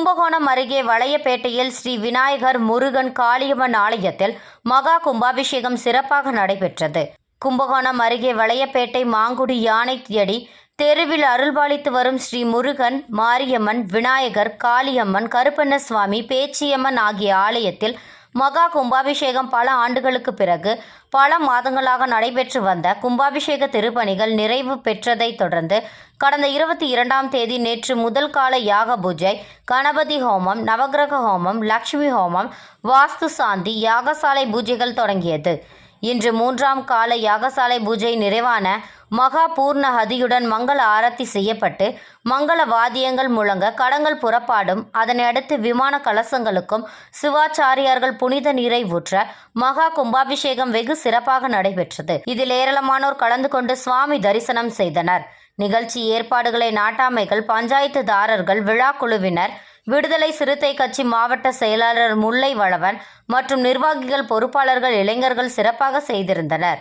கும்பகோணம் அருகே வளையப்பேட்டையில் ஸ்ரீ விநாயகர் முருகன் காளியம்மன் ஆலயத்தில் மகா கும்பாபிஷேகம் சிறப்பாக நடைபெற்றது. கும்பகோணம் அருகே வளையப்பேட்டை மாங்குடி யானையடி தெருவில் அருள்பாலித்து வரும் ஸ்ரீ முருகன் மாரியம்மன் விநாயகர் காளியம்மன் கருப்பண்ணசுவாமி பேச்சியம்மன் ஆகிய ஆலயத்தில் மகா கும்பாபிஷேகம் பல ஆண்டுகளுக்கு பிறகு பல மாதங்களாக நடைபெற்று வந்த கும்பாபிஷேக திருப்பணிகள் நிறைவு பெற்றதைத் தொடர்ந்து கடந்த இருபத்தி இரண்டாம் தேதி நேற்று முதல் கால யாக பூஜை கணபதி ஹோமம் நவக்கிரக ஹோமம் லக்ஷ்மி ஹோமம் வாஸ்து சாந்தி யாகசாலை பூஜைகள் தொடங்கியது. இன்று மூன்றாம் கால யாகசாலை பூஜை நிறைவான மகா பூர்ண ஹதியுடன் மங்கள ஆரத்தி செய்யப்பட்டு மங்கள வாத்தியங்கள் முழங்க கடங்கள் புறப்பாடும். அதனை அடுத்து விமான கலசங்களுக்கும் சிவாச்சாரியார்கள் புனித நீரை ஊற்ற மகா கும்பாபிஷேகம் வெகு சிறப்பாக நடைபெற்றது. இதில் ஏராளமானோர் கலந்து கொண்டு சுவாமி தரிசனம் செய்தனர். நிகழ்ச்சி ஏற்பாடுகளை நாட்டாமைகள் பஞ்சாயத்துதாரர்கள் விழா குழுவினர் விடுதலை சிறுத்தை கட்சி மாவட்ட செயலாளர் முல்லை வளவன் மற்றும் நிர்வாகிகள் பொறுப்பாளர்கள் இளைஞர்கள் சிறப்பாக செய்திருந்தனர்.